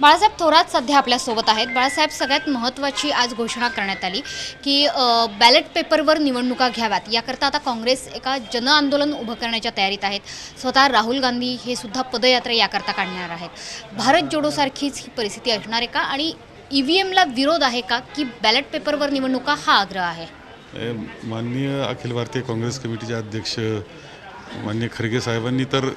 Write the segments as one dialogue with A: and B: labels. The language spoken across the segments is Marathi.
A: बाळासाहेब थोरात सध्या आपल्यासोबत आहेत. बाळासाहेब सगळ्यात महत्त्वाची आज घोषणा करण्यात आली की बॅलेट पेपरवर निवडणुका घ्याव्यात. याकरता आता काँग्रेस एका जनआंदोलन उभं करण्याच्या तयारीत आहेत. स्वतः राहुल गांधी हे सुद्धा पदयात्रा याकरता काढणार आहेत. भारत जोडोसारखीच ही परिस्थिती असणार आहे का? आणि ई व्ही एमला विरोध आहे का की बॅलेट पेपरवर निवडणुका हा आग्रह आहे?
B: माननीय अखिल भारतीय काँग्रेस कमिटीचे अध्यक्ष माननीय खरगे साहेबांनी तर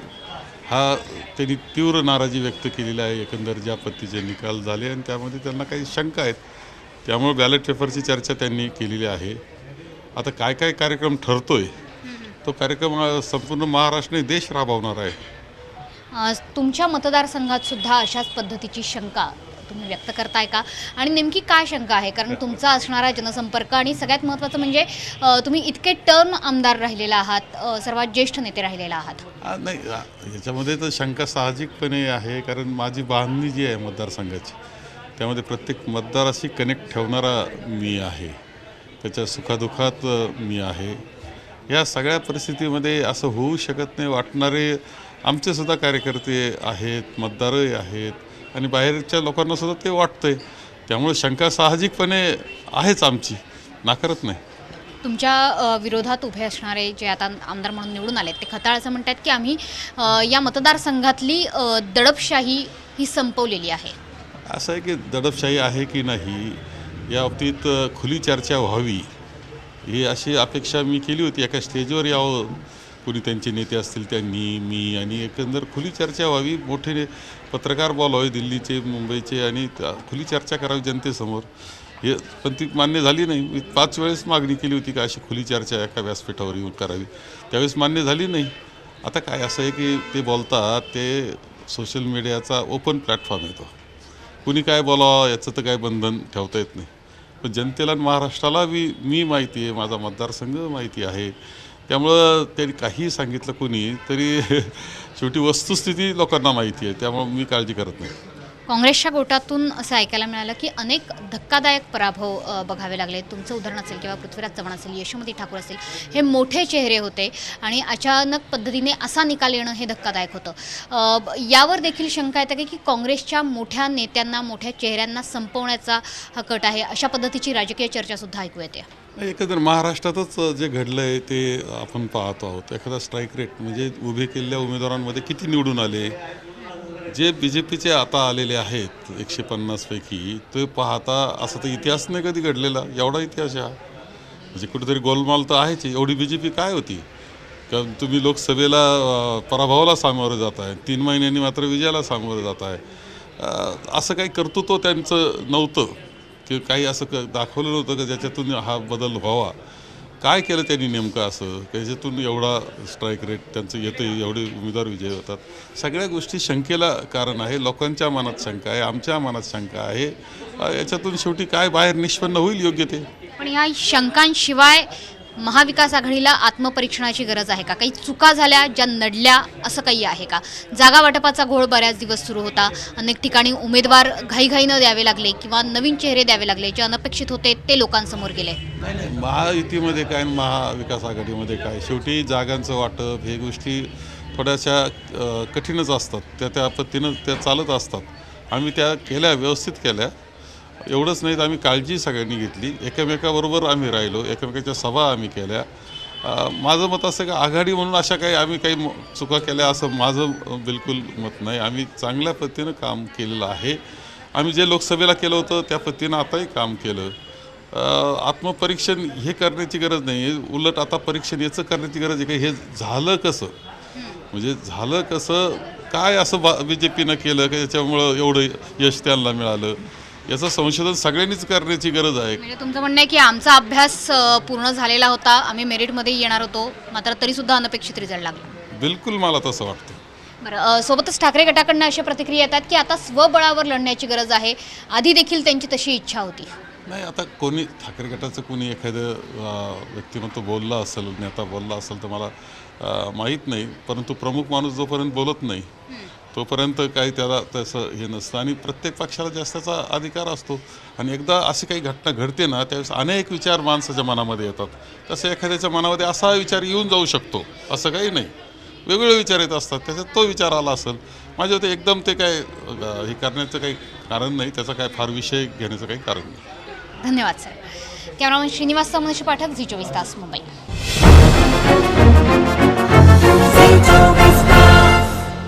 B: हा त्यांनी तीव्र नाराजी व्यक्त केलेली आहे. एकंदर ज्या पद्धतीचे निकाल झाले आणि त्यामध्ये त्यांना काही शंका आहेत त्यामुळे बॅलेट पेपरची चर्चा त्यांनी केलेली आहे. आता काय काय कार्यक्रम ठरतो आहे तो कार्यक्रम संपूर्ण महाराष्ट्र देश राबवणार आहे.
A: तुमच्या मतदारसंघात सुद्धा अशाच पद्धतीची शंका तुम्ही व्यक्त करताय का? आणि नेमकी काय शंका आहे? कारण तुमचा असणारा जनसंपर्क आणि सगळ्यात महत्त्वाचं म्हणजे तुम्ही इतके टर्म आमदार राहिलेला आहात सर्वात ज्येष्ठ नेते राहिलेला आहात.
B: नाही याच्यामध्ये तर शंका साहजिकपणे आहे कारण माझी बांधणी जी आहे मतदारसंघाची त्यामध्ये प्रत्येक मतदाराशी कनेक्ट ठेवणारा मी आहे. त्याच्या सुखादुखात मी आहे. या सगळ्या परिस्थितीमध्ये असं होऊ शकत नाही वाटणारे आमचेसुद्धा कार्यकर्ते आहेत मतदारही आहेत. आणि बाहेरच्या लोकांना सुद्धा ते वाटतंय. त्यामुळे शंका साहजिकपणे आहेच आमची. नाकारत नाही.
A: तुमच्या विरोधात उभे असणारे जे आता आमदार म्हणून निवडून आलेत ते खताळ असं म्हणतात की आम्ही या मतदारसंघातली दडपशाही ही संपवलेली आहे.
B: असं आहे की दडपशाही आहे की नाही या बाबतीत खुली चर्चा व्हावी ही अशी अपेक्षा मी केली होती एका स्टेजवर यावं. कुणी त्यांचे नेते असतील त्यांनी मी आणि एकंदर खुली चर्चा व्हावी. मोठे पत्रकार बोलावे दिल्लीचे मुंबईचे आणि खुली चर्चा करावी जनतेसमोर. हे पण ती मान्य झाली नाही. मी पाच वेळेस मागणी केली होती का अशी खुली चर्चा एका व्यासपीठावर येऊन करावी. त्यावेळेस मान्य झाली नाही. आता काय असं आहे की ते बोलतात ते सोशल मीडियाचा ओपन प्लॅटफॉर्म येतो कुणी काय बोलावं याचं तर काय बंधन ठेवता येत नाही. पण जनतेला आणि महाराष्ट्राला मी मी माहिती आहे माझा मतदारसंघ माहिती आहे. त्यामुळं त्यांनी काहीही सांगितलं कुणी तरी शेवटी वस्तुस्थिती लोकांना माहिती आहे त्यामुळं मी काळजी करत नाही.
A: काँग्रेसच्या गोटातून असं ऐकायला मिळालं की अनेक धक्कादायक पराभव बघावे लागले. तुमचं उदाहरण असेल किंवा पृथ्वीराज चव्हाण असेल यशोमती ठाकूर असेल हे मोठे चेहरे होते आणि अचानक पद्धतीने असा निकाल येणं हे धक्कादायक होतं. यावर देखील शंका येते की काँग्रेसच्या मोठ्या नेत्यांना मोठ्या चेहऱ्यांना संपवण्याचा हा कट आहे. अशा पद्धतीची राजकीय चर्चासुद्धा ऐकू येते.
B: नाही, एकंदर महाराष्ट्रातच जे घडलं आहे ते आपण पाहतो आहोत. एखादा स्ट्राईक रेट म्हणजे उभे केलेल्या उमेदवारांमध्ये किती निवडून आले? जे बी जे पीचे आता आलेले आहेत एकशे पन्नासपैकी ते पाहता असा तर इतिहास नाही कधी घडलेला एवढा इतिहास आहे हा. म्हणजे कुठेतरी गोलमाल तर आहेच आहे. एवढी बी जे पी काय होती? कारण तुम्ही लोकसभेला पराभवाला सामोरं जात आहे तीन महिन्यांनी मात्र विजयाला सामोरं जात आहे असं काही कर्तृत्व त्यांचं नव्हतं की काही असं क दाखवलं नव्हतं का ज्याच्यातून हा बदल व्हावा? काय केलं त्यांनी नेमकं असं? त्याच्यातून एवढा स्ट्राईक रेट त्यांचं येतं एवढे उमेदवार विजय होतात. सगळ्या गोष्टी शंकेला कारण आहे. लोकांच्या मनात शंका आहे आमच्या मनात शंका आहे. याच्यातून शेवटी काय बाहेर निष्पन्न होईल योग्य ते?
A: पण या शंकांशिवाय महाविकास आघाडीला आत्मपरीक्षणाची गरज आहे का? काही चुका झाल्या ज्या नडल्या असं काही आहे का? जागा वाटपाचा घोळ बऱ्याच दिवस सुरू होता. अनेक ठिकाणी उमेदवार घाईघाईनं द्यावे लागले किंवा नवीन चेहरे द्यावे लागले जे अनपेक्षित होते ते लोकांसमोर गेले.
B: नाही महायुतीमध्ये काय महाविकास आघाडीमध्ये काय? शेवटी जागांचं वाटप हे गोष्टी थोड्याशा कठीणच असतात. त्या त्या पद्धतीनं त्या चालत असतात. आम्ही त्या केल्या व्यवस्थित केल्या. एवढंच नाही तर आम्ही काळजी सगळ्यांनी घेतली. एकमेकाबरोबर आम्ही राहिलो एकमेकाच्या सभा आम्ही केल्या. माझं मत असं का आघाडी म्हणून अशा काही आम्ही काही म- चुका केल्या असं माझं बिलकुल मत नाही. आम्ही चांगल्या पद्धतीनं काम केलेलं आहे. आम्ही जे लोकसभेला केलं होतं त्या पद्धतीनं आताही काम केलं. आत्मपरीक्षण हे करण्याची गरज नाही आहे. उलट आता परीक्षण याचं करण्याची गरज आहे का हे झालं कसं? म्हणजे झालं कसं? काय असं बा बी जे पीनं केलं की याच्यामुळं एवढं यश त्यांना मिळालं? याचं संशोधन सगळ्यांनीच करण्याची गरज आहे.
A: म्हणजे तुमचं म्हणणं आहे की आमचा अभ्यास अ, पूर्ण झालेला होता. आम्ही मेरिटमध्ये येणार होतो. मात्र तरीसुद्धा अनपेक्षित रिझल्ट लागला.
B: बिलकुल मला तसं वाटतं.
A: बरं अ, सोबतच ठाकरे गटाकडनं अशा प्रतिक्रिया येतात की आता स्वबळावर लढण्याची गरज आहे. आधी देखील त्यांची तशी इच्छा होती.
B: नाही आता कोणी ठाकरे गटाचं कोणी एखादं अं, व्यक्तिमत्व बोललं असेल नेता बोलला असेल तर मला अं, माहीत नाही. परंतु प्रमुख माणूस जोपर्यंत बोलत नाही तोपर्यंत काही त्याला तसं हे नसतं. आणि प्रत्येक पक्षाला जास्तीचा अधिकार असतो. आणि एकदा अशी काही घटना घडते ना त्यावेळेस अनेक विचार माणसाच्या मनामध्ये येतात. तसं एखाद्याच्या मनामध्ये असा विचार येऊन जाऊ शकतो असं काही नाही. वेगवेगळे विचार येत असतात त्याच्यात तो विचार आला असेल. माझ्या ते एकदम ते काय हे करण्याचं काही कारण नाही त्याचा काय फार विषय घेण्याचं काही कारण नाही.
A: धन्यवाद sir. Cameraman Shrinivas Samoshi Pathak Zee चोवीस तास मुंबई.